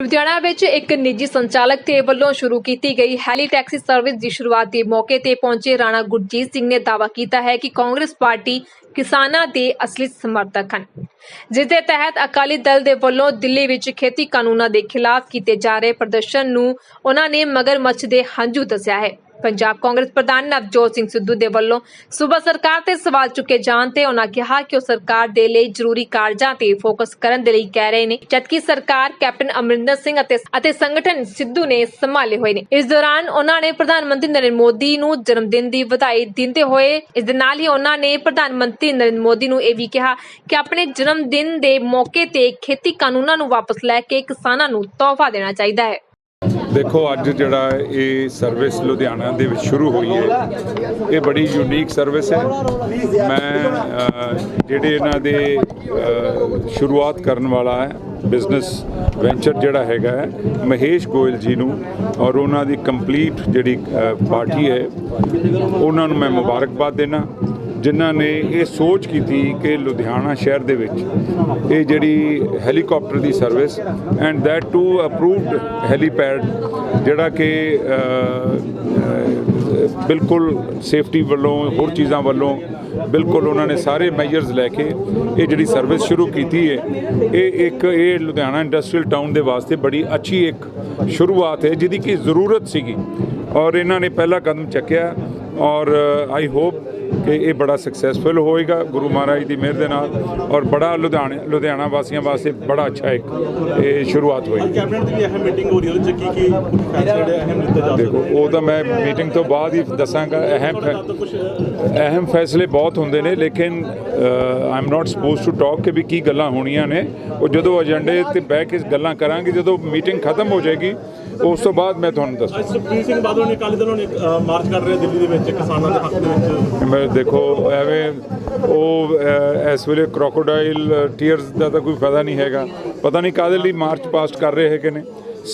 ਲੁਧਿਆਣਾ ਵਿੱਚ ਇੱਕ ਨਿੱਜੀ ਸੰਚਾਲਕ ਦੇ ਵੱਲੋਂ ਸ਼ੁਰੂ ਕੀਤੀ ਗਈ ਹੈਲੀ ਟੈਕਸੀ ਸਰਵਿਸ ਦੀ ਸ਼ੁਰੂਆਤ ਦੇ ਮੌਕੇ ਤੇ ਪਹੁੰਚੇ ਰਾਣਾ ਗੁਰਜੀਤ ਸਿੰਘ ਨੇ ਦਾਅਵਾ ਕੀਤਾ ਹੈ ਕਿ ਕਾਂਗਰਸ ਪਾਰਟੀ ਕਿਸਾਨਾਂ ਦੇ ਅਸਲੀ ਸਮਰਥਕ ਹਨ ਜਿਸ ਦੇ ਤਹਿਤ ਅਕਾਲੀ ਦਲ ਦੇ ਵੱਲੋਂ ਦਿੱਲੀ ਵਿੱਚ ਖੇਤੀ ਕਾਨੂੰਨਾਂ ਦੇ ਖਿਲਾਫ ਕੀਤੇ ਜਾ ਰਹੇ ਪ੍ਰਦਰਸ਼ਨ ਨੂੰ ਉਹਨਾਂ ਨੇ ਮਗਰਮੱਛ ਦੇ ਹੰਝੂ ਦੱਸਿਆ ਹੈ। ਪੰਜਾਬ ਕਾਂਗਰਸ ਪ੍ਰਧਾਨ ਨਵਜੋਤ ਸਿੰਘ ਸਿੱਧੂ ਦੇ ਵੱਲੋਂ ਸੂਬਾ ਸਰਕਾਰ ਤੇ ਸਵਾਲ ਚੁੱਕੇ ਜਾਣ ਤੇ ਉਹਨਾਂ ਕਿਹਾ ਕਿ ਉਹ ਸਰਕਾਰ ਦੇ ਲਈ ਜ਼ਰੂਰੀ ਕਾਰਜਾਂ ਤੇ ਫੋਕਸ ਕਰਨ ਦੇ ਲਈ ਕਹਿ ਰਹੇ ਨੇ, ਜਦਕਿ ਸਰਕਾਰ ਕੈਪਟਨ ਅਮਰਿੰਦਰ ਸਿੰਘ ਅਤੇ ਅਤੇ ਸੰਗਠਨ ਸਿੱਧੂ ਨੇ ਸੰਭਾਲੇ ਹੋਏ ਨੇ। ਇਸ ਦੌਰਾਨ ਉਹਨਾਂ ਨੇ ਪ੍ਰਧਾਨ ਮੰਤਰੀ ਨਰਿੰਦਰ ਮੋਦੀ ਨੂੰ ਜਨਮ ਦਿਨ ਦੀ ਵਧਾਈ ਦਿੰਦੇ ਹੋਏ, ਇਸ ਦੇ ਨਾਲ ਹੀ ਉਹਨਾਂ ਨੇ ਪ੍ਰਧਾਨ ਮੰਤਰੀ ਨਰਿੰਦਰ ਮੋਦੀ ਨੂੰ ਇਹ ਵੀ ਕਿਹਾ ਕਿ ਆਪਣੇ ਜਨਮ ਦਿਨ ਦੇ ਮੌਕੇ ਤੇ ਖੇਤੀ ਕਾਨੂੰਨਾਂ ਨੂੰ ਵਾਪਸ ਲੈ ਕੇ ਕਿਸਾਨਾਂ ਨੂੰ ਤੋਹਫਾ ਦੇਣਾ ਚਾਹੀਦਾ ਹੈ। ਦੇਖੋ, ਅੱਜ ਜਿਹੜਾ ਇਹ ਸਰਵਿਸ ਲੁਧਿਆਣਾ ਦੇ ਵਿੱਚ ਸ਼ੁਰੂ ਹੋਈ ਹੈ, ਇਹ ਬੜੀ ਯੂਨੀਕ ਸਰਵਿਸ ਹੈ। ਮੈਂ ਜਿਹੜੇ ਇਹਨਾਂ ਦੇ ਸ਼ੁਰੂਆਤ ਕਰਨ ਵਾਲਾ ਹੈ ਬਿਜ਼ਨਸ ਵੈਂਚਰ ਜਿਹੜਾ ਹੈਗਾ ਹੈ, ਮਹੇਸ਼ ਗੋਇਲ ਜੀ ਨੂੰ ਔਰ ਉਹਨਾਂ ਦੀ ਕੰਪਲੀਟ ਜਿਹੜੀ ਪਾਰਟੀ ਹੈ, ਉਹਨਾਂ ਨੂੰ ਮੈਂ ਮੁਬਾਰਕਬਾਦ ਦੇਣਾ। ਜਿਨ੍ਹਾਂ ਨੇ ਇਹ ਸੋਚ ਕੀਤੀ ਕਿ ਲੁਧਿਆਣਾ ਸ਼ਹਿਰ ਦੇ ਵਿੱਚ ਇਹ ਜਿਹੜੀ helicopter the service and that too approved helipad ਜਿਹੜਾ ਕਿ ਬਿਲਕੁਲ ਸੇਫਟੀ ਵੱਲੋਂ, ਹੋਰ ਚੀਜ਼ਾਂ ਵੱਲੋਂ ਬਿਲਕੁਲ ਉਹਨਾਂ ਨੇ ਸਾਰੇ ਮੈਜਰਸ ਲੈ ਕੇ ਇਹ ਜਿਹੜੀ ਸਰਵਿਸ ਸ਼ੁਰੂ ਕੀਤੀ ਹੈ ਇਹ ਇੱਕ, ਇਹ ਲੁਧਿਆਣਾ ਇੰਡਸਟਰੀਅਲ ਟਾਊਨ ਦੇ ਵਾਸਤੇ ਬੜੀ ਅੱਛੀ ਇੱਕ ਸ਼ੁਰੂਆਤ ਹੈ, ਜਿਹਦੀ ਕਿ ਜ਼ਰੂਰਤ ਸੀਗੀ। ਔਰ ਇਹਨਾਂ ਨੇ ਪਹਿਲਾ ਕਦਮ ਚੱਕਿਆ ਔਰ ਆਈ ਹੋਪ ਕਿ ਇਹ ਬੜਾ ਸਕਸੈਸਫੁਲ ਹੋਏਗਾ ਗੁਰੂ ਮਹਾਰਾਜ ਦੀ ਮਿਹਰ ਦੇ ਨਾਲ ਔਰ ਬੜਾ ਲੁਧਿਆਣਾ ਲੁਧਿਆਣਾ ਵਾਸੀਆਂ ਵਾਸਤੇ ਬੜਾ ਅੱਛਾ ਇੱਕ ਇਹ ਸ਼ੁਰੂਆਤ ਹੋਈ। ਕੈਬਨਿਟ ਦੀ ਵੀ ਅਹਿਮ ਮੀਟਿੰਗ ਹੋ ਰਹੀ ਹੈ ਉਹਦੇ ਚ ਕੀ ਕੀ ਕੁਝ ਫੈਸਲੇ ਜਿਹੜੇ ਅਹਿਮ ਲਿੱਤੇ ਜਾ ਸਕਦੇ ਦੇਖੋ ਉਹ ਤਾਂ ਮੈਂ ਮੀਟਿੰਗ ਤੋਂ ਬਾਅਦ ਹੀ ਦੱਸਾਂਗਾ ਅਹਿਮ ਅਹਿਮ ਫੈਸਲੇ ਬਹੁਤ ਹੁੰਦੇ ਨੇ ਲੇਕਿਨ I am not suppose to talk ਕਿ ਵੀ ਕੀ ਗੱਲਾਂ ਹੋਣੀਆਂ ਨੇ। ਉਹ ਜਦੋਂ ਏਜੰਡੇ ਤੇ ਬਹਿ ਕੇ ਗੱਲਾਂ ਕਰਾਂਗੇ ਜਦੋਂ ਮੀਟਿੰਗ ਖਤਮ ਹੋ ਜਾਏਗੀ ਉਸ ਤੋਂ ਬਾਅਦ ਮੈਂ ਤੁਹਾਨੂੰ ਦੱਸਾਂ। ਅੱਜ ਸੁਖਬੀਰ ਸਿੰਘ ਬਾਦਲ ਨੇ ਅਕਾਲੀ ਦਲੋਂ ਨੇ ਅ, ਮਾਰਚ ਕਰ ਰਹੇ ਦਿੱਲੀ ਦੇ ਵਿੱਚ ਕਿਸਾਨਾਂ ਦੇ ਹੱਕ ਦੇ ਵਿੱਚ। ਮੈਂ ਦੇਖੋ ਐਵੇਂ ਉਹ ਇਸ ਵੇਲੇ ਕ੍ਰੋਕੋਡਾਈਲ ਟੀਅਰਸ ਦਾ ਤਾਂ ਕੋਈ ਫਾਇਦਾ ਨਹੀਂ ਹੈਗਾ। ਪਤਾ ਨਹੀਂ ਕਾਹਦੇ ਲਈ ਮਾਰਚ ਪਾਸਟ ਕਰ ਰਹੇ ਹੈਗੇ ਨੇ।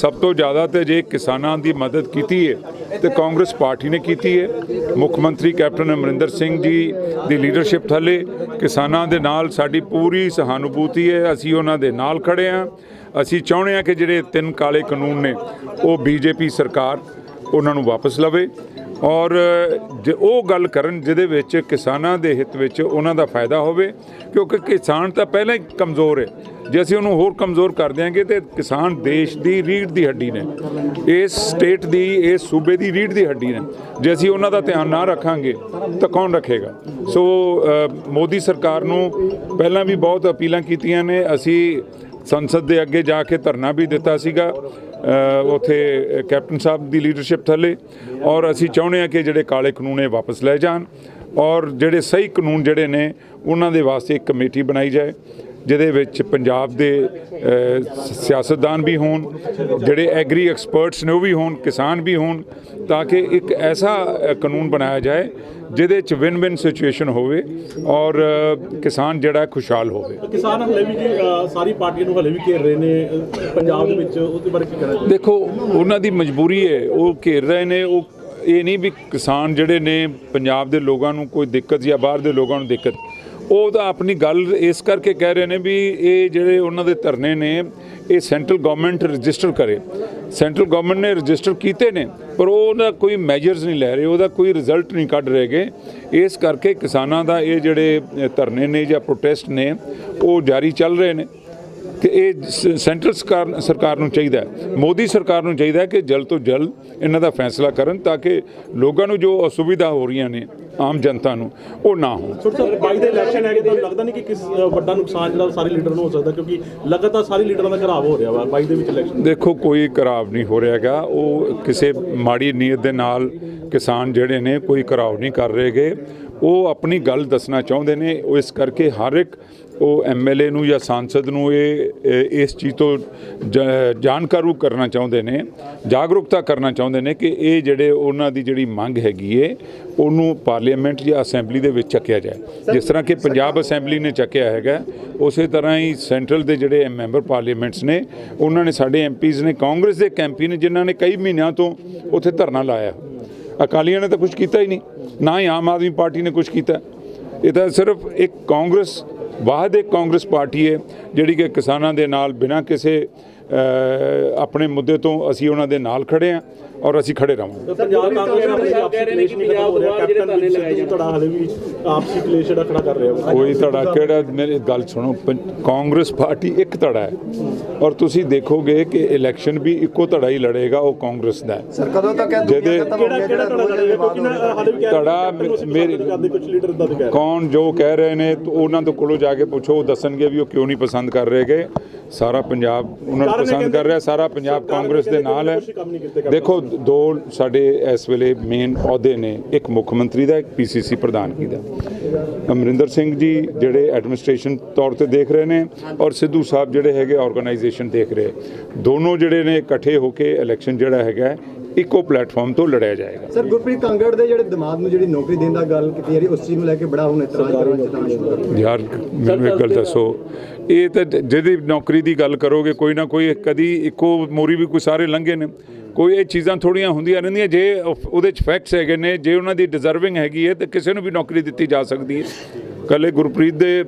ਸਭ ਤੋਂ ਜ਼ਿਆਦਾ ਤੇ ਜੇ ਕਿਸਾਨਾਂ ਦੀ ਮਦਦ ਕੀਤੀ ਹੈ ਤੇ ਕਾਂਗਰਸ ਪਾਰਟੀ ਨੇ ਕੀਤੀ ਹੈ ਮੁੱਖ ਮੰਤਰੀ ਕੈਪਟਨ ਅਮਰਿੰਦਰ ਸਿੰਘ ਜੀ ਦੀ ਲੀਡਰਸ਼ਿਪ ਥੱਲੇ ਕਿਸਾਨਾਂ ਦੇ ਨਾਲ ਸਾਡੀ ਪੂਰੀ ਸਹਾਨੁਭੂਤੀ ਹੈ ਅਸੀਂ ਉਹਨਾਂ ਦੇ ਨਾਲ ਖੜੇ ਹਾਂ ਅਸੀਂ ਚਾਹੁੰਦੇ ਹਾਂ ਕਿ ਜਿਹੜੇ ਤਿੰਨ ਕਾਲੇ ਕਾਨੂੰਨ ਨੇ, ਉਹ ਬੀਜੇਪੀ ਸਰਕਾਰ ਉਹਨਾਂ ਨੂੰ ਵਾਪਸ ਲਵੇ ਔਰ ਜੇ ਉਹ ਗੱਲ ਕਰਨ ਜਿਹਦੇ ਵਿੱਚ ਕਿਸਾਨਾਂ ਦੇ ਹਿੱਤ ਵਿੱਚ ਉਹਨਾਂ ਦਾ ਫਾਇਦਾ ਹੋਵੇ, ਕਿਉਂਕਿ ਕਿਸਾਨ ਤਾਂ ਪਹਿਲਾਂ ਹੀ ਕਮਜ਼ੋਰ ਹੈ। ਜੇ ਅਸੀਂ ਉਹਨੂੰ ਹੋਰ ਕਮਜ਼ੋਰ ਕਰ ਦਿਆਂਗੇ ਤੇ ਕਿਸਾਨ ਦੇਸ਼ ਦੀ ਰੀੜ ਦੀ ਹੱਡੀ ਨੇ, ਇਸ ਸਟੇਟ ਦੀ, ਇਸ ਸੂਬੇ ਦੀ ਰੀੜ੍ਹ ਦੀ ਹੱਡੀ ਨੇ। ਜੇ ਅਸੀਂ ਉਹਨਾਂ ਦਾ ਧਿਆਨ ਨਾ ਰੱਖਾਂਗੇ ਤਾਂ ਕੌਣ ਰੱਖੇਗਾ? ਸੋ ਮੋਦੀ ਸਰਕਾਰ ਨੂੰ ਪਹਿਲਾਂ ਵੀ ਬਹੁਤ ਅਪੀਲਾਂ ਕੀਤੀਆਂ ਨੇ, ਅਸੀਂ ਸੰਸਦ ਦੇ ਅੱਗੇ ਜਾ ਕੇ ਧਰਨਾ ਵੀ ਦਿੱਤਾ ਸੀਗਾ ਅ, ਉਥੇ ਕੈਪਟਨ ਸਾਹਿਬ ਦੀ ਲੀਡਰਸ਼ਿਪ ਥੱਲੇ। ਔਰ ਅਸੀਂ ਚਾਹੁੰਦੇ ਹਾਂ ਕਿ ਜਿਹੜੇ ਕਾਲੇ ਕਾਨੂੰਨ ਇਹ ਵਾਪਸ ਲੈ ਜਾਣ ਔਰ ਜਿਹੜੇ ਸਹੀ ਕਾਨੂੰਨ ਜਿਹੜੇ ਨੇ ਉਹਨਾਂ ਦੇ ਵਾਸਤੇ ਇੱਕ ਕਮੇਟੀ ਬਣਾਈ ਜਾਏ। ਜਿਹਦੇ ਵਿੱਚ ਪੰਜਾਬ ਦੇ ਸਿਆਸਤਦਾਨ ਵੀ ਹੋਣ ਜਿਹੜੇ ਐਗਰੀ ਐਕਸਪਰਟਸ ਨੇ ਉਹ ਵੀ ਹੋਣ ਕਿਸਾਨ ਵੀ ਹੋਣ ਤਾਂ ਕਿ ਇੱਕ ਐਸਾ ਕਾਨੂੰਨ ਬਣਾਇਆ ਜਾਏ ਜਿਹਦੇ ਚ ਵਿਨ ਵਿਨ ਸਿਚੁਏਸ਼ਨ ਹੋਵੇ ਔਰ ਕਿਸਾਨ ਜਿਹੜਾ ਖੁਸ਼ਹਾਲ ਹੋਵੇ। ਕਿਸਾਨ ਹਲੇ ਵੀ ਸਾਰੀ ਪਾਰਟੀਆਂ ਨੂੰ ਹਲੇ ਵੀ ਘੇਰ ਰਹੇ ਨੇ ਪੰਜਾਬ ਦੇ ਵਿੱਚ ਉਹਦੇ ਬਾਰੇ ਕੀ ਕਹਿਣਾ ਦੇਖੋ ਉਹਨਾਂ ਦੀ ਮਜਬੂਰੀ ਹੈ ਉਹ ਘੇਰ ਰਹੇ ਨੇ ਉਹ ਇਹ ਨਹੀਂ ਵੀ ਕਿਸਾਨ ਜਿਹੜੇ ਨੇ ਪੰਜਾਬ ਦੇ ਲੋਕਾਂ ਨੂੰ ਕੋਈ ਦਿੱਕਤ ਜਾਂ ਬਾਹਰ ਦੇ ਲੋਕਾਂ ਨੂੰ ਦਿੱਕਤ ਉਹ ਤਾਂ ਆਪਣੀ ਗੱਲ ਇਸ ਕਰਕੇ ਕਹਿ ਰਹੇ ਨੇ ਵੀ ਇਹ ਜਿਹੜੇ ਉਹਨਾਂ ਦੇ ਧਰਨੇ ਨੇ, ਇਹ ਸੈਂਟਰਲ ਗਵਰਨਮੈਂਟ ਰਜਿਸਟਰ ਕਰੇ। ਸੈਂਟਰਲ ਗਵਰਨਮੈਂਟ ਨੇ ਰਜਿਸਟਰ ਕੀਤੇ ਨੇ, ਪਰ ਉਹਦਾ ਕੋਈ ਮੈਜਰਸ ਨਹੀਂ ਲੈ ਰਹੇ, ਉਹਦਾ ਕੋਈ ਰਿਜ਼ਲਟ ਨਹੀਂ ਕੱਢ ਰਹੇਗੇ ਇਸ ਕਰਕੇ ਕਿਸਾਨਾਂ ਦਾ ਇਹ ਜਿਹੜੇ ਧਰਨੇ ਨੇ ਜਾਂ ਪ੍ਰੋਟੈਸਟ ਨੇ, ਉਹ ਜਾਰੀ ਚੱਲ ਰਹੇ ਨੇ। ਕਿ ਇਹ ਸ- ਸੈਂਟਰਲ ਸਰਕਾਰ ਸਰਕਾਰ ਨੂੰ ਚਾਹੀਦਾ ਮੋਦੀ ਸਰਕਾਰ ਨੂੰ ਚਾਹੀਦਾ ਕਿ ਜਲਦ ਤੋਂ ਜਲਦ ਇਹਨਾਂ ਦਾ ਫੈਸਲਾ ਕਰਨ ਤਾਂ ਕਿ ਲੋਕਾਂ ਨੂੰ ਜੋ ਅਸੁਵਿਧਾ ਹੋ ਰਹੀਆਂ ਨੇ ਆਮ ਜਨਤਾ ਨੂੰ ਉਹ ਨਾ ਹੋਣ। ਸਰ ਸਰ 22 ਦੇ ਇਲੈਕਸ਼ਨ ਹੈਗੇ ਤਾਂ ਲੱਗਦਾ ਨਹੀਂ ਕਿ ਕਿਸ ਵੱਡਾ ਨੁਕਸਾਨ ਜਿਹੜਾ ਸਾਰੇ ਲੀਡਰ ਨੂੰ ਹੋ ਸਕਦਾ ਕਿਉਂਕਿ ਲਗਾਤਾਰ ਸਾਰੇ ਲੀਡਰਾਂ ਦਾ ਖਰਾਬ ਹੋ ਰਿਹਾ ਵਾ 22 ਦੇ ਵਿੱਚ ਇਲੈਕਸ਼ਨ ਦੇਖੋ ਕੋਈ ਖਰਾਬ ਨਹੀਂ ਹੋ ਰਿਹਾਗਾ ਉਹ ਕਿਸੇ ਮਾੜੀ ਨੀਅਤ ਦੇ ਨਾਲ ਕਿਸਾਨ ਜਿਹੜੇ ਨੇ ਕੋਈ ਖਰਾਬ ਨਹੀਂ ਕਰ ਰਹੇਗੇ ਉਹ ਆਪਣੀ ਗੱਲ ਦੱਸਣਾ ਚਾਹੁੰਦੇ ਨੇ। ਉਹ ਇਸ ਕਰਕੇ ਹਰ ਇੱਕ ਉਹ ਐਮਐਲਏ ਨੂੰ ਜਾਂ ਸਾਂਸਦ ਨੂੰ ਇਹ ਇਸ ਚੀਜ਼ ਤੋਂ ਜਾਣਕਾਰੂ ਕਰਨਾ ਚਾਹੁੰਦੇ ਨੇ ਜਾਗਰੂਕਤਾ ਕਰਨਾ ਚਾਹੁੰਦੇ ਨੇ ਕਿ ਇਹ ਜਿਹੜੇ ਉਹਨਾਂ ਦੀ ਜਿਹੜੀ ਮੰਗ ਹੈਗੀ ਏ ਉਹਨੂੰ ਪਾਰਲੀਮੈਂਟ ਜਾਂ ਅਸੈਂਬਲੀ ਦੇ ਵਿੱਚ ਚੱਕਿਆ ਜਾਏ। ਜਿਸ ਤਰ੍ਹਾਂ ਕਿ ਪੰਜਾਬ ਅਸੈਂਬਲੀ ਨੇ ਚੱਕਿਆ ਹੈਗਾ ਉਸੇ ਤਰ੍ਹਾਂ ਹੀ ਸੈਂਟਰਲ ਦੇ ਜਿਹੜੇ ਮੈਂਬਰ ਪਾਰਲੀਮੈਂਟਸ ਨੇ ਉਹਨਾਂ ਨੇ ਸਾਡੇ ਐਮਪੀਜ਼ ਨੇ ਕਾਂਗਰਸ ਦੇ ਕੈਂਪੀ ਨੇ ਜਿਨ੍ਹਾਂ ਨੇ ਕਈ ਮਹੀਨਿਆਂ ਤੋਂ ਉੱਥੇ ਧਰਨਾ ਲਾਇਆ। ਅਕਾਲੀਆਂ ਨੇ ਤਾਂ ਕੁਝ ਕੀਤਾ ਹੀ ਨਹੀਂ ਨਾ ਹੀ ਆਮ ਆਦਮੀ ਪਾਰਟੀ ਨੇ ਕੁਝ ਕੀਤਾ। ਇਹ ਤਾਂ ਸਿਰਫ ਇੱਕ ਕਾਂਗਰਸ ਵਾਹਦ ਇੱਕ ਕਾਂਗਰਸ ਪਾਰਟੀ ਹੈ ਜਿਹੜੀ ਕਿ ਕਿਸਾਨਾਂ ਦੇ ਨਾਲ ਬਿਨਾਂ ਕਿਸੇ ਆਪਣੇ ਮੁੱਦੇ ਤੋਂ ਅਸੀਂ ਉਹਨਾਂ ਦੇ ਨਾਲ ਖੜੇ ਹਾਂ ਔਰ ਅਸੀਂ ਖੜੇ ਰਹਾਂਗੇ। ਪੰਜਾਬ ਕਾਂਗਰਸ ਨਾਲ ਆਪਸੀ ਕਲੇਸ਼ ਨਹੀਂ ਖਤਮ ਹੋ ਰਿਹਾ ਕੈਪਟਨ ਵੀ ਸਿੱਧੂ ਤੁਹਾਡਾ ਹਾਲੇ ਵੀ ਆਪਸੀ ਕਲੇਸ਼ ਜਿਹੜਾ ਖੜਾ ਕਰ ਰਿਹਾ ਕੋਈ ਧੜਾ ਕਿਹੜਾ? ਮੇਰੀ ਗੱਲ ਸੁਣੋ ਪੰ- ਕਾਂਗਰਸ ਪਾਰਟੀ ਇੱਕ ਧੜਾ ਹੈ। ਔਰ ਤੁਸੀਂ ਦੇਖੋਗੇ ਕਿ ਇਲੈਕਸ਼ਨ ਵੀ ਇੱਕੋ ਧੜਾ ਹੀ ਲੜੇਗਾ ਉਹ ਕਾਂਗਰਸ ਦਾ ਹੈ। ਸਰ ਕਦੋਂ ਤੱਕ ਇਹ ਦੁਨੀਆ ਖਤਮ ਹੋ ਕਿਹੜਾ ਕਿਉਂਕਿ ਧੜਾ ਮੇਰੇ- ਕੁਝ ਲੀਡਰ ਦੇ ਕਹਿ ਕੌਣ ਜੋ ਕਹਿ ਰਹੇ ਨੇ ਉਹਨਾਂ ਤੋਂ ਕੋਲੋਂ ਜਾ ਕੇ ਪੁੱਛੋ ਉਹ ਦੱਸਣਗੇ ਵੀ ਉਹ ਕਿਉਂ ਨਹੀਂ ਪਸੰਦ ਕਰ ਰਹੇਗੇ ਸਾਰਾ ਪੰਜਾਬ ਉਹਨਾਂ ਨੂੰ ਪਸੰਦ ਕਰ ਰਿਹਾ ਸਾਰਾ ਪੰਜਾਬ ਕਾਂਗਰਸ ਦੇ ਨਾਲ ਹੈ। ਦੇਖੋ ਦੋ ਸਾਡੇ ਇਸ ਵੇਲੇ ਮੇਨ ਅਹੁਦੇ ਨੇ ਇੱਕ ਮੁੱਖ ਮੰਤਰੀ ਦਾ ਇੱਕ ਪੀਸੀਸੀ ਪ੍ਰਧਾਨਗੀ ਦਾ। ਅਮਰਿੰਦਰ ਸਿੰਘ ਜੀ ਜਿਹੜੇ ਐਡਮਿਨਿਸਟ੍ਰੇਸ਼ਨ ਤੌਰ ਤੇ ਦੇਖ ਰਹੇ ਨੇ ਔਰ ਸਿੱਧੂ ਸਾਹਿਬ ਜਿਹੜੇ ਹੈਗੇ ਆਰਗੇਨਾਈਜੇਸ਼ਨ ਦੇਖ ਰਹੇ। ਦੋਨੋਂ ਜਿਹੜੇ ਨੇ ਇਕੱਠੇ ਹੋ ਕੇ ਇਲੈਕਸ਼ਨ ਜਿਹੜਾ ਹੈਗਾ ਇੱਕੋ ਪਲੇਟਫਾਰਮ ਤੋਂ ਲੜਿਆ ਜਾਏਗਾ। ਸਰ ਗੁਰਪ੍ਰੀਤ ਕਾਂਗੜ ਦੇ ਜਿਹੜੇ ਦਿਮਾਗ ਨੂੰ ਜਿਹੜੀ ਨੌਕਰੀ ਦੇਣ ਦਾ ਗੱਲ ਕੀਤੀ ਜਾ ਰਹੀ ਉਸ ਚੀਜ਼ ਨੂੰ ਲੈ ਕੇ ਬੜਾ ਹੁਣ ਇਤਰਾਜ਼ ਕਰਨ ਕਰ ਯਾਰ ਮੈਨੂੰ ਇੱਕ ਗੱਲ ਦੱਸੋ। ਇਹ ਤਾਂ ਜਿਹਦੀ ਨੌਕਰੀ ਦੀ ਗੱਲ ਕਰੋਗੇ ਕੋਈ ਨਾ ਕੋਈ ਕਦੀ ਇੱਕੋ ਮੋਰੀ ਵੀ ਕੋਈ ਸਾਰੇ ਲੰਘੇ ਨੇ। ਕੋਈ ਇਹ ਚੀਜ਼ਾਂ ਥੋੜੀਆਂ ਹੁੰਦੀਆਂ ਰਹਿੰਦੀਆਂ ਜੇ ਉਹ- ਉਹਦੇ ਚ ਫੈਕਟਸ ਹੈਗੇ ਨੇ ਜੇ ਉਹਨਾਂ ਦੀ ਡਿਜ਼ਰਵਿੰਗ ਹੈਗੀ ਹੈ ਤਾਂ ਕਿਸੇ ਨੂੰ ਵੀ ਨੌਕਰੀ ਦਿੱਤੀ ਜਾ ਸਕਦੀ ਹੈ। ਕੱਲੇ ਗੁਰਪ੍ਰੀਤ ਦੇ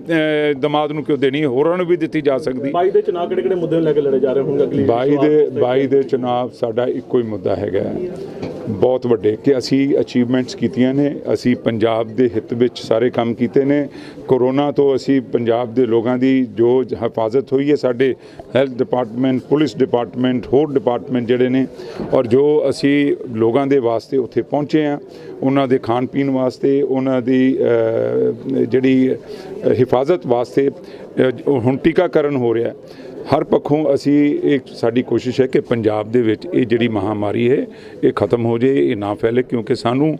ਦਮਾਦ ਨੂੰ ਕਿਉਂ ਦੇਣੀ ਹੋਰਾਂ ਨੂੰ ਵੀ ਦਿੱਤੀ ਜਾ ਸਕਦੀ ਬਾਈ ਦੇ ਚੁਣਾਵ ਕਿਹੜੇ ਕਿਹੜੇ ਮੁੱਦੇ ਨੂੰ ਲੈ ਕੇ ਲੜੇ ਜਾ ਰਹੇ ਹੋਣਗੇ ਅਗਲੀ ਬਾਈ ਦੇ ਬਾਈ ਦੇ ਚੁਣਾਵ ਸਾਡਾ ਇੱਕੋ ਹੀ ਮੁੱਦਾ ਹੈਗਾ। ਬਹੁਤ ਵੱਡੇ ਕਿ ਅਸੀਂ ਅਚੀਵਮੈਂਟਸ ਕੀਤੀਆਂ ਨੇ, ਅਸੀਂ ਪੰਜਾਬ ਦੇ ਹਿੱਤ ਵਿੱਚ ਸਾਰੇ ਕੰਮ ਕੀਤੇ ਨੇ। ਕਰੋਨਾ ਤੋਂ ਅਸੀਂ ਪੰਜਾਬ ਦੇ ਲੋਕਾਂ ਦੀ ਜੋ ਹਿਫਾਜ਼ਤ ਹੋਈ ਹੈ, ਸਾਡੇ ਹੈਲਥ ਡਿਪਾਰਟਮੈਂਟ ਪੁਲਿਸ ਡਿਪਾਰਟਮੈਂਟ ਹੋਰ ਡਿਪਾਰਟਮੈਂਟ ਜਿਹੜੇ ਨੇ, ਔਰ ਜੋ ਅਸੀਂ ਲੋਕਾਂ ਦੇ ਵਾਸਤੇ ਉੱਥੇ ਪਹੁੰਚੇ ਆ ਉਹਨਾਂ ਦੇ ਖਾਣ ਪੀਣ ਵਾਸਤੇ, ਉਹਨਾਂ ਦੀ ਜਿਹੜੀ ਹਿਫਾਜ਼ਤ ਵਾਸਤੇ ਹੁਣ ਟੀਕਾਕਰਨ ਹੋ ਰਿਹਾ ਹਰ ਪੱਖੋਂ ਅਸੀਂ ਇਹ ਸਾਡੀ ਕੋਸ਼ਿਸ਼ ਹੈ ਕਿ ਪੰਜਾਬ ਦੇ ਵਿੱਚ ਇਹ ਜਿਹੜੀ ਮਹਾਮਾਰੀ ਹੈ, ਇਹ ਖਤਮ ਹੋ ਜੇ ਇਹ ਨਾ ਫੈਲੇ, ਕਿਉਂਕਿ ਸਾਨੂੰ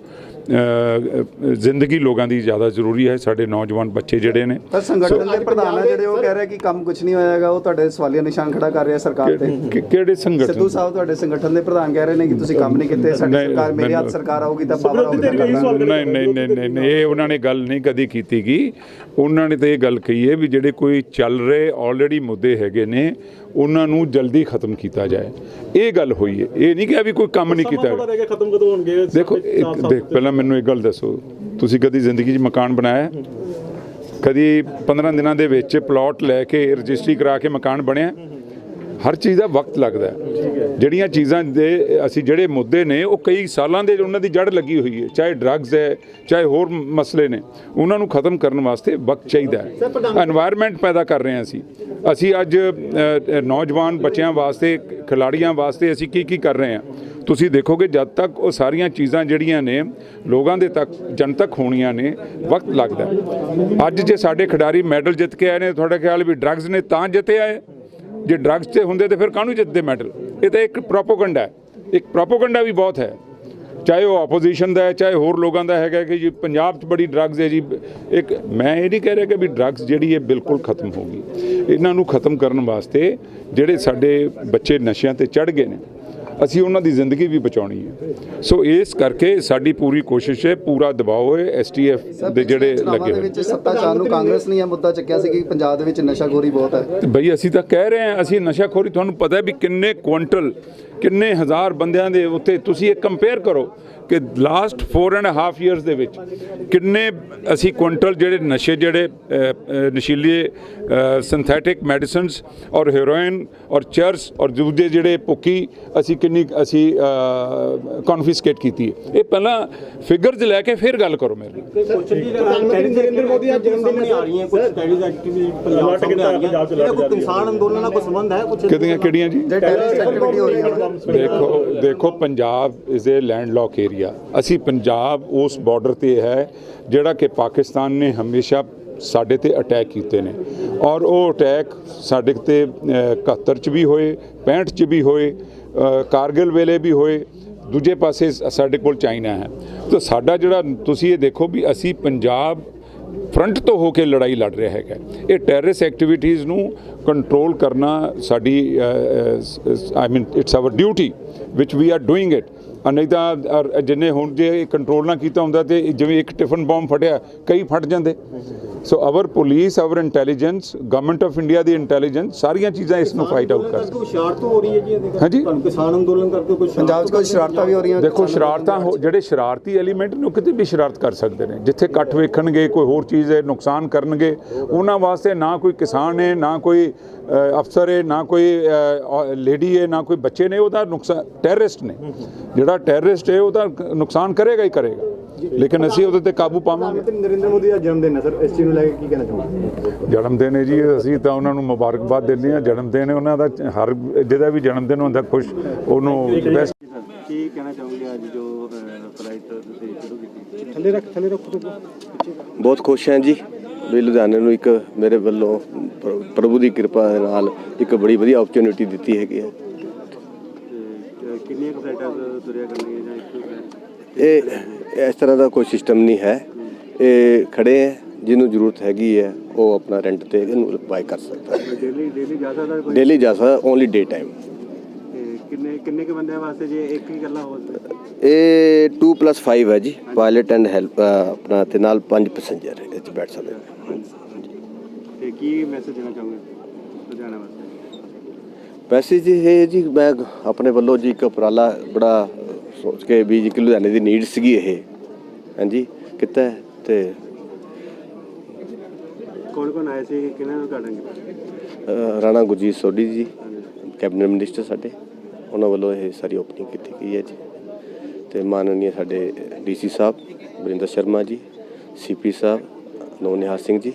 ਜ਼ਿੰਦਗੀ ਲੋਕਾਂ ਦੀ ਜ਼ਿਆਦਾ ਜ਼ਰੂਰੀ ਹੈ ਸਾਡੇ ਨੌਜਵਾਨ ਬੱਚੇ ਜਿਹੜੇ ਨੇ। ਪਰ ਸੰਗਠਨ ਦੇ ਪ੍ਰਧਾਨ ਆ ਜਿਹੜੇ ਉਹ ਕਹਿ ਰਹੇ ਕਿ ਕੰਮ ਕੁਝ ਨਹੀਂ ਹੋਇਆਗਾ ਉਹ ਤੁਹਾਡੇ ਸਵਾਲੀਆ ਨਿਸ਼ਾਨ ਖੜਾ ਕਰ ਰਿਹਾ ਸਰਕਾਰ ਤੇ। ਕਿ- ਕਿਹੜੇ ਸਿੱਧੂ ਸੰਗਠਨ ਸਾਹਿਬ ਤੁਹਾਡੇ ਸੰਗਠਨ ਦੇ ਪ੍ਰਧਾਨ ਕਹਿ ਰਹੇ ਨੇ ਕਿ ਤੁਸੀਂ ਕੰਮ ਨਹੀਂ ਕੀਤੇ ਸਾਡੀ ਸਰਕਾਰ ਮੇਰੀ ਹੱਥ ਸਰਕਾਰ ਆਊਗੀ ਤਾਂ ਪਾਵਰ ਆਊਗੀ ਨਹੀਂ ਨਹੀਂ ਨਹੀਂ ਨਹੀਂ ਨਹੀਂ, ਇਹ ਉਹਨਾਂ ਨੇ ਗੱਲ ਨਹੀਂ ਕਦੀ ਕੀਤੀ ਗੀ। ਉਹਨਾਂ ਨੇ ਤਾਂ ਇਹ ਗੱਲ ਕਹੀ ਹੈ ਵੀ ਜਿਹੜੇ ਕੋਈ ਚੱਲ ਰਹੇ ਆਲਰੇਡੀ ਮੁੱਦੇ ਹੈਗੇ ਨੇ ਉਹਨਾਂ ਨੂੰ ਜਲਦੀ ਖਤਮ ਕੀਤਾ ਜਾਏ। ਇਹ ਗੱਲ ਹੋਈ ਹੈ। ਇਹ ਨਹੀਂ ਕਿਹਾ ਵੀ ਕੋਈ ਕੰਮ ਨਹੀਂ ਕੀਤਾ। ਖਤਮ ਕਦੋਂ ਹੋਣਗੇ? ਦੇਖੋ ਦੇਖ ਪਹਿਲਾਂ ਮੈਨੂੰ ਇੱਕ ਗੱਲ ਦੱਸੋ। ਤੁਸੀਂ ਕਦੀ ਜ਼ਿੰਦਗੀ 'ਚ ਮਕਾਨ ਬਣਾਇਆ? ਕਦੀ 15 ਦਿਨਾਂ ਦੇ ਵਿੱਚ ਪਲਾਟ ਲੈ ਕੇ ਰਜਿਸਟਰੀ ਕਰਾ ਕੇ ਮਕਾਨ ਬਣਿਆ? ਹਰ ਚੀਜ਼ ਦਾ ਵਕਤ ਲੱਗਦਾ ਜਿਹੜੀਆਂ ਚੀਜ਼ਾਂ ਦੇ ਅਸੀਂ ਜਿਹੜੇ ਮੁੱਦੇ ਨੇ ਉਹ ਕਈ ਸਾਲਾਂ ਦੇ ਉਹਨਾਂ ਦੀ ਜੜ ਲੱਗੀ ਹੋਈ ਹੈ। ਚਾਹੇ ਡਰੱਗਸ ਹੈ ਚਾਹੇ ਹੋਰ ਮਸਲੇ ਨੇ ਉਹਨਾਂ ਨੂੰ ਖਤਮ ਕਰਨ ਵਾਸਤੇ ਵਕਤ ਚਾਹੀਦਾ ਹੈ। এনवायरमेंट ਪੈਦਾ ਕਰ ਰਹੇ ਹਾਂ ਅਸੀਂ। ਅਸੀਂ ਅੱਜ ਨੌਜਵਾਨ ਬੱਚਿਆਂ ਵਾਸਤੇ ਖਿਡਾਰੀਆਂ ਵਾਸਤੇ ਅਸੀਂ ਕੀ ਕੀ ਕਰ ਰਹੇ ਹਾਂ? ਤੁਸੀਂ ਦੇਖੋਗੇ ਜਦ ਤੱਕ ਉਹ ਸਾਰੀਆਂ ਚੀਜ਼ਾਂ ਜਿਹੜੀਆਂ ਨੇ ਲੋਕਾਂ ਦੇ ਤੱਕ ਜਨ ਤੱਕ ਹੋਣੀਆਂ ਨੇ ਵਕਤ ਲੱਗਦਾ ਅੱਜ ਜੇ ਸਾਡੇ ਖਿਡਾਰੀ ਮੈਡਲ ਜਿੱਤ ਕੇ ਆਏ ਨੇ ਤੁਹਾਡਾ ਖਿਆਲ ਵੀ ਡਰੱਗਸ ਨੇ ਤਾਂ ਜਿੱਤੇ ਆਏ? ਜੇ ਡਰੱਗਸ ਤੇ ਹੁੰਦੇ ਤੇ ਫਿਰ ਕਾਹਨੂੰ ਜਿੱਤਦੇ ਮੈਡਲ ਇਹ ਤਾਂ ਇੱਕ ਪ੍ਰੋਪੋਗੰਡਾ ਹੈ। ਇੱਕ ਪ੍ਰੋਪੋਗੰਡਾ ਵੀ ਬਹੁਤ ਹੈ। ਚਾਹੇ ਉਹ ਆਪੋਜੀਸ਼ਨ ਦਾ ਹੈ, ਚਾਹੇ ਹੋਰ ਲੋਕਾਂ ਦਾ ਹੈਗਾ ਕਿ ਜੀ, ਪੰਜਾਬ 'ਚ ਬੜੀ ਡਰੱਗਸ ਹੈ ਜੀ। ਇੱਕ ਮੈਂ ਇਹ ਨਹੀਂ ਕਹਿ ਰਿਹਾ ਕਿ ਵੀ ਡਰੱਗਸ ਜਿਹੜੀ ਹੈ ਬਿਲਕੁਲ ਖਤਮ ਹੋ ਗਈ। ਇਹਨਾਂ ਨੂੰ ਖਤਮ ਕਰਨ ਵਾਸਤੇ ਜਿਹੜੇ ਸਾਡੇ ਬੱਚੇ ਨਸ਼ਿਆਂ ਤੇ ਚੜ ਗਏ ਨੇ ਅਸੀਂ ਉਹਨਾਂ ਦੀ ਜ਼ਿੰਦਗੀ ਵੀ ਬਚਾਉਣੀ ਹੈ। ਸੋ ਇਸ ਕਰਕੇ ਸਾਡੀ ਪੂਰੀ ਕੋਸ਼ਿਸ਼ ਹੈ ਪੂਰਾ ਦਬਾਅ ਹੈ ਐਸਟੀਐਫ ਦੇ ਜਿਹੜੇ ਲੱਗੇ ਹੋਏ ਵਿੱਚ ਸੱਤਾ ਚਾਰ ਨੂੰ ਕਾਂਗਰਸ ਨੇ ਇਹ ਮੁੱਦਾ ਚੱਕਿਆ ਸੀ ਕਿ ਪੰਜਾਬ ਦੇ ਵਿੱਚ ਨਸ਼ਾਖੋਰੀ ਬਹੁਤ ਹੈ। ਬਈ ਅਸੀਂ ਤਾਂ ਕਹਿ ਰਹੇ ਹਾਂ ਅਸੀਂ ਨਸ਼ਾਖੋਰੀ ਤੁਹਾਨੂੰ ਪਤਾ ਵੀ ਕਿੰਨੇ ਕੁਇੰਟਲ ਕਿੰਨੇ ਹਜ਼ਾਰ ਬੰਦਿਆਂ ਦੇ ਉੱਤੇ ਤੁਸੀਂ ਇਹ ਕੰਪੇਅਰ ਕਰੋ। ਕਿ ਲਾਸਟ 4 ਐਂਡ ਹਾਫ ਇਅਰਸ ਦੇ ਵਿੱਚ ਕਿੰਨੇ ਅਸੀਂ ਕੁਇੰਟਲ ਜਿਹੜੇ ਨਸ਼ੇ ਜਿਹੜੇ ਨਸ਼ੀਲੇ ਸਿੰਥੈਟਿਕ ਮੈਡੀਸਿਨਸ ਔਰ ਹੈਰੋਇਨ ਔਰ ਚਰਸ ਔਰ ਦੂਜੇ ਜਿਹੜੇ ਭੁੱਕੀ ਅਸੀਂ ਕਿੰਨੀ ਅਸੀਂ ਕਨਫਿਸਕੇਟ ਕੀਤੀ ਹੈ। ਇਹ ਪਹਿਲਾਂ ਫਿਗਰਸ ਲੈ ਕੇ ਫਿਰ ਗੱਲ ਕਰੋ ਮੇਰੇ ਨਾਲ। ਨਰਿੰਦਰ ਮੋਦੀ ਦਾ ਜਨਮ ਦਿਨ ਆ ਰਹੀਆਂ ਕੁਝ ਟੈਰਿਸ ਐਕਟੀਵਿਟੀ ਪੰਜਾਬ ਸਾਹਮਣੇ ਆ ਰਹੀਆਂ ਇਹਦਾ ਕੋਈ ਕਿਸਾਨ ਅੰਦੋਲਨ ਨਾਲ ਕੋਈ ਸੰਬੰਧ ਹੈ? ਕੁਝ ਕਿਹੜੀਆਂ ਕਿਹੜੀਆਂ ਜੀ? ਜੇ ਟੈਰਰਿਸਟ ਐਕਟੀਵਿਟੀ ਹੋ ਰਹੀ ਹੈ ਦੇਖੋ ਦੇਖੋ Punjab is a landlocked area ਅਸੀਂ ਪੰਜਾਬ ਉਸ ਬਾਰਡਰ ਤੇ ਹੈ ਜਿਹੜਾ ਕਿ ਪਾਕਿਸਤਾਨ ਨੇ ਹਮੇਸ਼ਾ ਸਾਡੇ ਤੇ ਅਟੈਕ ਕੀਤੇ ਨੇ। ਔਰ ਉਹ ਅਟੈਕ ਸਾਡੇ ਤੇ ਅ, 71 ਚ ਵੀ ਹੋਏ 65 ਚ ਵੀ ਹੋਏ ਕਾਰਗਿਲ ਵੇਲੇ ਵੀ ਹੋਏ ਦੂਜੇ ਪਾਸੇ ਸਾਡੇ ਕੋਲ ਚਾਈਨਾ ਹੈ। ਤਾਂ ਸਾਡਾ ਜਿਹੜਾ ਤੁਸੀਂ ਇਹ ਦੇਖੋ ਵੀ ਅਸੀਂ ਪੰਜਾਬ ਫਰੰਟ ਤੋਂ ਹੋ ਕੇ ਲੜਾਈ ਲੜ ਰਿਹਾ ਹੈਗਾ। ਇਹ ਟੈਰਰਿਸਟ ਐਕਟੀਵਿਟੀਜ਼ ਨੂੰ ਕੰਟਰੋਲ ਕਰਨਾ ਸਾਡੀ I mean it's our duty which we are doing it ਨਹੀਂ ਤਾਂ ਜਿੰਨੇ ਹੁਣ ਜੇ ਕੰਟਰੋਲ ਨਾ ਕੀਤਾ ਹੁੰਦਾ ਤੇ ਜਿਵੇਂ ਇੱਕ ਟਿਫਨ ਬੰਬ ਫਟਿਆ ਕਈ ਫਟ ਜਾਂਦੇ so our police our intelligence government of India the intelligence ਸਾਰੀਆਂ ਚੀਜ਼ਾਂ ਇਸ ਨੂੰ ਫਾਈਟ ਆਊਟ ਕਰ ਕੋਈ ਸ਼ਰਾਰਤ ਹੋ ਰਹੀ ਹੈ ਜੀ ਇਹਦੇ? ਹਾਂਜੀ। ਕਿਸਾਨ ਅੰਦੋਲਨ ਕਰਕੇ ਕੋਈ ਪੰਜਾਬ 'ਚ ਕੋਈ ਸ਼ਰਾਰਤਾਂ ਵੀ ਹੋ ਰਹੀਆਂ ਦੇਖੋ ਸ਼ਰਾਰਤਾਂ ਹੋ- ਜਿਹੜੇ ਸ਼ਰਾਰਤੀ ਐਲੀਮੈਂਟ ਨੂੰ ਕਿਤੇ ਵੀ ਸ਼ਰਾਰਤ ਕਰ ਸਕਦੇ ਨੇ ਜਿੱਥੇ ਇਕੱਠ ਵੇਖਣਗੇ ਕੋਈ ਹੋਰ ਚੀਜ਼ ਹੈ ਨੁਕਸਾਨ ਕਰਨਗੇ ਉਹਨਾਂ ਵਾਸਤੇ ਨਾ ਕੋਈ ਕਿਸਾਨ ਹੈ ਨਾ ਕੋਈ ਅਫਸਰ ਹੈ ਨਾ ਕੋਈ ਲੇਡੀ ਹੈ ਨਾ ਕੋਈ ਬੱਚੇ ਨੇ ਉਹਦਾ ਨੁਕਸਾਨ ਟੈਰਰਿਸਟ ਨੇ। ਜਿਹੜਾ ਟੈਰਰਿਸਟ ਹੈ ਉਹਦਾ ਨੁਕਸਾਨ ਕਰੇਗਾ ਹੀ ਕਰੇਗਾ। ਲੇਕਿਨ ਅਸੀਂ ਉਹਦੇ ਤੇ ਕਾਬੂ ਪਾਵਾਂਗੇ। ਤੇ ਨਰਿੰਦਰ ਮੋਦੀ ਦਾ ਜਨਮ ਦਿਨ ਹੈ ਸਰ। ਇਸ ਚੀਜ਼ ਨੂੰ ਲੈ ਕੇ ਕੀ ਕਹਿਣਾ ਚਾਹੁੰਦੇ ਜਨਮ ਦਿਨ ਹੈ ਜੀ ਅਸੀਂ ਤਾਂ ਉਹਨਾਂ ਨੂੰ ਮੁਬਾਰਕਬਾਦ ਦਿੰਦੇ ਹਾਂ। ਜਨਮ ਦਿਨ ਹੈ ਉਹਨਾਂ ਦਾ ਹਰ ਜਿਹਦਾ ਵੀ ਜਨਮ ਦਿਨ ਹੁੰਦਾ ਖੁਸ਼ ਉਹਨੂੰ ਬੈਸਟ ਕੀ ਕਹਿਣਾ ਚਾਹੋਗੇ ਅੱਜ ਜੋ ਫਲਾਈਟ ਤੁਸੀਂ ਸ਼ੁਰੂ ਕੀਤੀ? ਥੱਲੇ ਰੱਖ ਥੱਲੇ ਰੱਖ। ਬਹੁਤ ਖੁਸ਼ ਹਾਂ ਜੀ। ਵੀ ਲੁਧਿਆਣੇ ਨੂੰ ਇੱਕ ਮੇਰੇ ਵੱਲੋਂ ਪ੍ਰ- ਪ੍ਰਭੂ ਦੀ ਕਿਰਪਾ ਦੇ ਨਾਲ ਇੱਕ ਬੜੀ ਵਧੀਆ ਓਪਰਚੁਨਿਟੀ ਦਿੱਤੀ ਹੈਗੀ ਹੈ। ਕਿੰਨੀਆਂ ਤੁਰਿਆ ਕਰਨਗੀਆਂ ਜਾਂ? ਇਹ ਇਸ ਤਰ੍ਹਾਂ ਦਾ ਕੋਈ ਸਿਸਟਮ ਨਹੀਂ ਹੈ। ਇਹ ਖੜੇ ਹੈ ਜਿਹਨੂੰ ਜ਼ਰੂਰਤ ਹੈਗੀ ਹੈ ਉਹ ਆਪਣਾ ਰੈਂਟ ਤੇ ਇਹਨੂੰ ਬਾਈ ਕਰ ਸਕਦਾ ਹੈ। ਡੇਲੀ ਡੇਲੀ ਜਾ ਸਕਦਾ ਡੇਲੀ ਜਾ ਸਕਦਾ ਓਨਲੀ ਡੇ ਟਾਈਮ ਕਿੰਨੇ ਕਿੰਨੇ ਕੁ ਬੰਦਿਆਂ ਵਾਸਤੇ ਜੇ ਇੱਕ ਹੀ ਇਕੱਲਾ ਹੋ ਇਹ 2+5 ਹੈ ਜੀ ਪਾਇਲਟ ਐਂਡ ਹੈਲਪ ਆਪਣਾ ਤੇ ਨਾਲ ਪੰਜ ਪੈਸੇਂਜਰ ਇਹ 'ਚ ਬੈਠ ਸਕਦੇ ਨੇ। ਤੇ ਕੀ ਮੈਸੇਜ ਦੇਣਾ ਚਾਹੋਗੇ ਲੁਧਿਆਣਾ ਵਾਸਤੇ? ਇਹ ਜੀ ਮੈਂ ਆਪਣੇ ਵੱਲੋਂ ਜੀ ਇੱਕ ਉਪਰਾਲਾ ਬੜਾ ਸੋਚ ਕੇ ਵੀ ਜੀ ਕਿ ਲੁਧਿਆਣੇ ਦੀ ਨੀਡ ਸੀਗੀ ਇਹ। ਹਾਂਜੀ ਕੀਤਾ ਤੇ ਕੌਣ ਕੌਣ ਆਏ ਸੀ? ਕਿਹਨਾਂ ਨੂੰ ਅ, ਰਾਣਾ ਗੁਰਜੀਤ ਸੋਢੀ ਜੀ ਕੈਬਨਿਟ ਮਿਨਿਸਟਰ ਸਾਡੇ। ਉਹਨਾਂ ਵੱਲੋਂ ਇਹ ਸਾਰੀ ਓਪਨਿੰਗ ਕੀਤੀ ਗਈ ਹੈ ਜੀ। ਤੇ ਮਾਨਨੀय ਸਾਡੇ ਡੀਸੀ ਸਾਹਿਬ ਬਰਿੰਦਰ ਸ਼ਰਮਾ ਜੀ, ਸੀਪੀ ਸਾਹਿਬ ਨਵਨਿਹਾਲ ਸਿੰਘ ਜੀ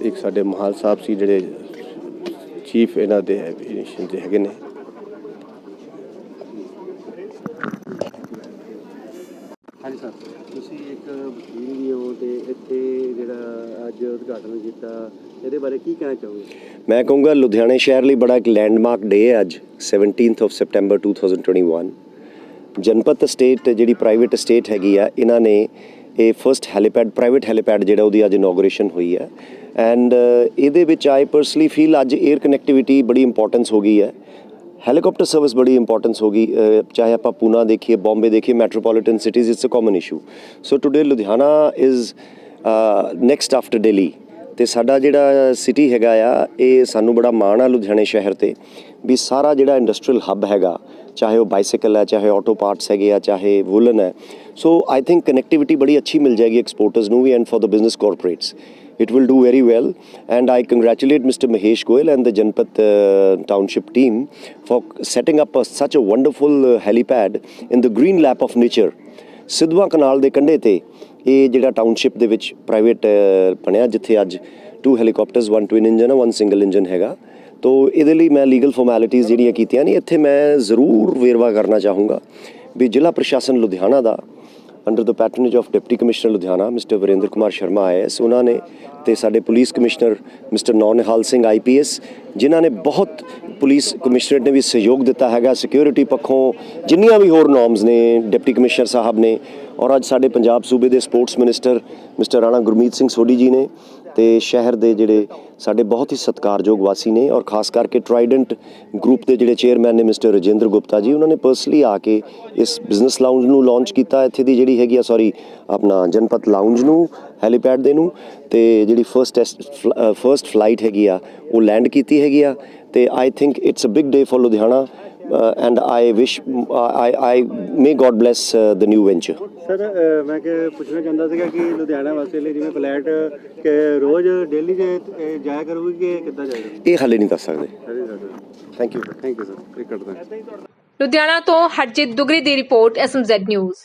ਇੱਕ ਸਾਡੇ ਮਹਾਲ ਸਾਹਿਬ ਸੀ ਜਿਹੜੇ ਚੀਫ ਇਹਨਾਂ ਦੇ ਐਵੀਏਸ਼ਨ ਦੇ ਹੈਗੇ ਨੇ ਹਾਂਜੀ ਸਰ ਤੁਸੀਂ ਇੱਕ ਵਕੀਲ ਵੀ ਹੋ ਤੇ ਇੱਥੇ ਜਿਹੜਾ ਅੱਜ ਉਦਘਾਟਨ ਕੀਤਾ ਇਹਦੇ ਬਾਰੇ ਕੀ ਕਹਿਣਾ ਚਾਹੋਗੇ? ਮੈਂ ਕਹੂੰਗਾ ਲੁਧਿਆਣੇ ਸ਼ਹਿਰ ਲਈ ਬੜਾ ਇੱਕ ਲੈਂਡਮਾਰਕ ਡੇ ਹੈ ਅੱਜ 17th of September 2021 Janpath estate ਜਿਹੜੀ ਪ੍ਰਾਈਵੇਟ ਸਟੇਟ ਹੈਗੀ ਆ, ਇਹਨਾਂ ਨੇ ਇਹ ਫਰਸਟ ਹੈਲੀਪੈਡ ਪ੍ਰਾਈਵੇਟ ਹੈਲੀਪੈਡ ਜਿਹੜਾ ਉਹਦੀ ਅੱਜ ਇਨੋਗਰੇਸ਼ਨ ਹੋਈ ਹੈ। ਐਂਡ ਇਹਦੇ ਵਿੱਚ ਆਈ ਪਰਸਨਲੀ ਫੀਲ ਅੱਜ 에ਅਰ ਕਨੈਕਟੀਵਿਟੀ ਬੜੀ ਇੰਪੋਰਟੈਂਸ ਹੋ ਗਈ ਹੈ। ਹੈਲੀਕਾਪਟਰ ਸਰਵਿਸ ਬੜੀ ਇੰਪੋਰਟੈਂਸ ਹੋ ਗਈ ਚਾਹੇ ਆਪਾਂ ਪੂਨਾ ਦੇਖੀਏ ਬੰਬੇ ਦੇਖੀਏ metropolitan cities it's a common issue so today Ludhiana is next after Delhi ਤੇ ਸਾਡਾ ਜਿਹੜਾ ਸਿਟੀ ਹੈਗਾ ਆ ਇਹ ਸਾਨੂੰ ਬੜਾ ਮਾਣ ਆ ਲੁਧਿਆਣੇ ਸ਼ਹਿਰ ਤੇ ਵੀ ਸਾਰਾ ਜਿਹੜਾ ਇੰਡਸਟਰੀਅਲ ਹੱਬ ਹੈਗਾ ਚਾਹੇ ਉਹ ਬਾਈਸਾਈਕਲ ਹੈ ਚਾਹੇ ਆਟੋ ਪਾਰਟਸ ਹੈਗੇ ਆ ਚਾਹੇ ਵੂਲਨ ਹੈ ਸੋ ਆਈ ਥਿੰਕ ਕਨੈਕਟੀਵਿਟੀ ਬੜੀ ਅੱਛੀ ਮਿਲ ਜਾਏਗੀ ਐਕਸਪੋਰਟਰਸ ਨੂੰ ਵੀ and for the business corporates it will do very well and i congratulate mr mahesh goyal and the janpat uh, township team for setting up a, such a wonderful uh, helipad in the green lap of nature Sidhwan canal ਦੇ ਕੰਢੇ ਤੇ ਇਹ ਜਿਹੜਾ township ਦੇ ਵਿੱਚ private ਬਣਿਆ, ਜਿੱਥੇ ਅੱਜ two helicopters one twin engine ਹੈ ਵਨ ਸਿੰਗਲ ਇੰਜਨ ਹੈਗਾ। ਤੋ ਇਹਦੇ ਲਈ ਮੈਂ ਲੀਗਲ ਫਾਰਮੈਲਿਟੀਆਂ ਜਿਹੜੀਆਂ ਕੀਤੀਆਂ ਨੇ, ਇੱਥੇ ਮੈਂ ਜ਼ਰੂਰ ਵੇਰਵਾ ਕਰਨਾ ਚਾਹੂੰਗਾ ਵੀ ਜ਼ਿਲ੍ਹਾ ਪ੍ਰਸ਼ਾਸਨ ਲੁਧਿਆਣਾ ਦਾ under the patronage of deputy commissioner Ludhiana mister Varinder Kumar Sharma IAS ਉਹਨਾਂ ਨੇ ਤੇ ਸਾਡੇ police commissioner mister Naunihal Singh IPS ਜਿਨ੍ਹਾਂ ਨੇ ਬਹੁਤ ਪੁਲਿਸ ਕਮਿਸ਼ਨਰੇਟ ਨੇ ਵੀ ਸਹਿਯੋਗ ਦਿੱਤਾ ਹੈਗਾ। ਸਿਕਿਉਰਿਟੀ ਪੱਖੋਂ ਜਿੰਨੀਆਂ ਵੀ ਹੋਰ ਨੋਰਮਸ ਨੇ ਡਿਪਟੀ ਕਮਿਸ਼ਨਰ ਸਾਹਿਬ ਨੇ ਔਰ ਅੱਜ ਸਾਡੇ ਪੰਜਾਬ ਸੂਬੇ ਦੇ sports minister mister Rana Gurmeet Singh Sodhi ji ਨੇ ਤੇ ਸ਼ਹਿਰ ਦੇ ਜਿਹੜੇ ਸਾਡੇ ਬਹੁਤ ਹੀ ਸਤਿਕਾਰਯੋਗ ਵਾਸੀ ਨੇ ਔਰ ਖਾਸ ਕਰਕੇ ਟਰਾਈਡੈਂਟ ਗਰੁੱਪ ਦੇ ਜਿਹੜੇ ਚੇਅਰਮੈਨ ਨੇ ਮਿਸਟਰ ਰਜਿੰਦਰ ਗੁਪਤਾ ਜੀ, ਉਹਨਾਂ ਨੇ ਪਰਸਨਲੀ ਆ ਕੇ ਇਸ ਬਿਜ਼ਨਸ ਲਾਉਂਜ ਨੂੰ ਲਾਂਚ ਕੀਤਾ। ਇੱਥੇ ਦੀ ਜਿਹੜੀ ਹੈਗੀ ਆ ਸੌਰੀ ਆਪਣਾ ਜਨਪਤ ਲਾਉਂਜ ਨੂੰ ਹੈਲੀਪੈਡ ਦੇ ਨੂੰ ਤੇ ਜਿਹੜੀ ਫਰਸਟ ਫਰਸਟ ਫਲਾਈਟ ਹੈਗੀ ਆ, ਉਹ ਲੈਂਡ ਕੀਤੀ ਹੈਗੀ ਆ। ਤੇ I think it's a big day for Ludhiana and I wish I I may God bless the new venture sir ਮੈਂ ਕਿ ਪੁੱਛਣਾ ਚਾਹੁੰਦਾ ਸੀਗਾ ਕਿ ਲੁਧਿਆਣਾ ਵਾਸਤੇ ਲਈ ਜਿਵੇਂ ਫਲੈਟ ਕਿ ਰੋਜ਼ ਡੇਲੀ ਜੇ ਜਾਇਆ ਕਰੂਗੀ ਕਿ ਕਿੱਦਾਂ ਜਾਏਗਾ ਇਹ ਹਾਲੇ ਨਹੀਂ ਦੱਸ ਸਕਦੇ। Thank you thank you sir ਇਹ ਕੱਟਦਾ ਲੁਧਿਆਣਾ ਤੋਂ ਹਰਜੀਤ ਦੁਗਰੀ ਦੀ report SMZ news